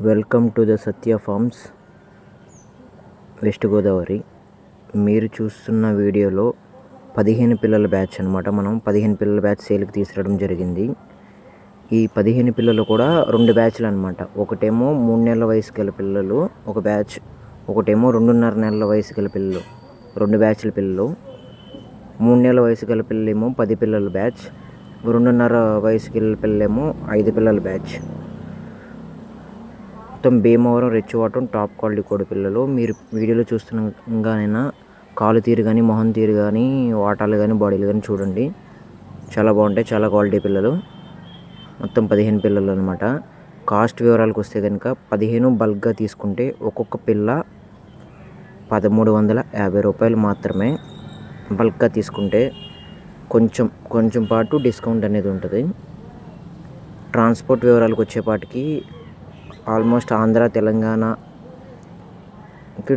Welcome to the Satya farms west Godavari. మీరు చూస్తున్న వీడియోలో పదిహేను పిల్లల బ్యాచ్ అనమాట మనం పదిహేను పిల్లల బ్యాచ్ సేల్కి తీసుకురావడం జరిగింది. ఈ పదిహేను పిల్లలు కూడా రెండు బ్యాచ్లు అనమాట ఒకటేమో మూడు నెలల వయసు గల పిల్లలు ఒక బ్యాచ్ ఒకటేమో రెండున్నర నెలల వయసు గల పిల్లలు రెండు బ్యాచ్ల పిల్లలు. మూడు నెలల వయసు గల పిల్లలేమో పది పిల్లల బ్యాచ్ రెండున్నర వయసు గల పిల్లలేమో ఐదు పిల్లల బ్యాచ్. మొత్తం భీమవరం రెచ్చివాటం టాప్ క్వాలిటీ కోడిపిల్లలు మీరు వీడియోలో చూస్తున్నగానైనా కాలు తీరు కానీ మొహం తీరు కానీ వాటాలు కానీ బాడీలు కానీ చూడండి. చాలా బాగుంటాయి చాలా క్వాలిటీ పిల్లలు. మొత్తం పదిహేను పిల్లలు అనమాట కాస్ట్ వివరాలకు వస్తే కనుక పదిహేను బల్క్గా తీసుకుంటే ఒక్కొక్క పిల్ల పదమూడు వందల యాభై రూపాయలు మాత్రమే బల్క్గా తీసుకుంటే కొంచెం కొంచెం పాటు డిస్కౌంట్ అనేది ఉంటుంది. ట్రాన్స్పోర్ట్ వివరాలకు వచ్చేపాటికి ఆల్మోస్ట్ ఆంధ్ర తెలంగాణకి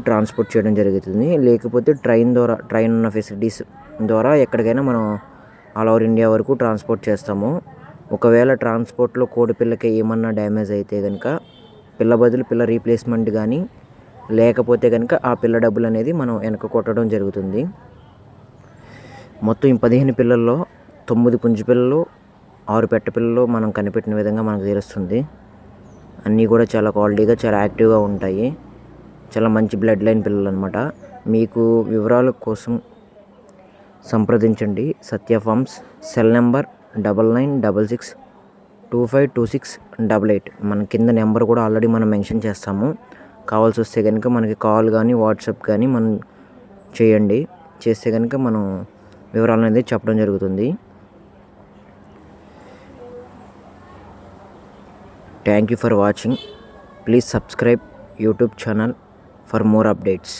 ట్రాన్స్పోర్ట్ చేయడం జరుగుతుంది. లేకపోతే ట్రైన్ ద్వారా ట్రైన్ ఉన్న ఫెసిలిటీస్ ద్వారా ఎక్కడికైనా మనం ఆల్ ఓవర్ ఇండియా వరకు ట్రాన్స్పోర్ట్ చేస్తాము. ఒకవేళ ట్రాన్స్పోర్ట్లో కోడిపిల్లకి ఏమన్నా డ్యామేజ్ అయితే కనుక పిల్ల బదులు పిల్ల రీప్లేస్మెంట్ కానీ లేకపోతే కనుక ఆ పిల్ల డబ్బులు అనేది మనం వెనక కొట్టడం జరుగుతుంది. మొత్తం ఈ పదిహేను పిల్లల్లో తొమ్మిది పుంజు పిల్లలు ఆరు పెట్ట పిల్లలు మనం కనిపెట్టిన విధంగా మనకు తెలుస్తుంది. అన్నీ కూడా చాలా క్వాలిటీగా చాలా యాక్టివ్గా ఉంటాయి. చాలా మంచి బ్లడ్ లైన్ పిల్లలు అనమాట మీకు వివరాల కోసం సంప్రదించండి. Satya farms cell number double nine double six two five two six double eight. మన కింద నెంబర్ కూడా ఆల్రెడీ మనం మెన్షన్ చేస్తాము. కావాల్సి వస్తే కనుక మనకి కాల్ కానీ వాట్సాప్ కానీ మనం చేయండి. చేస్తే కనుక మనం వివరాలు అనేది చెప్పడం జరుగుతుంది. thank you for watching please subscribe YouTube channel for more updates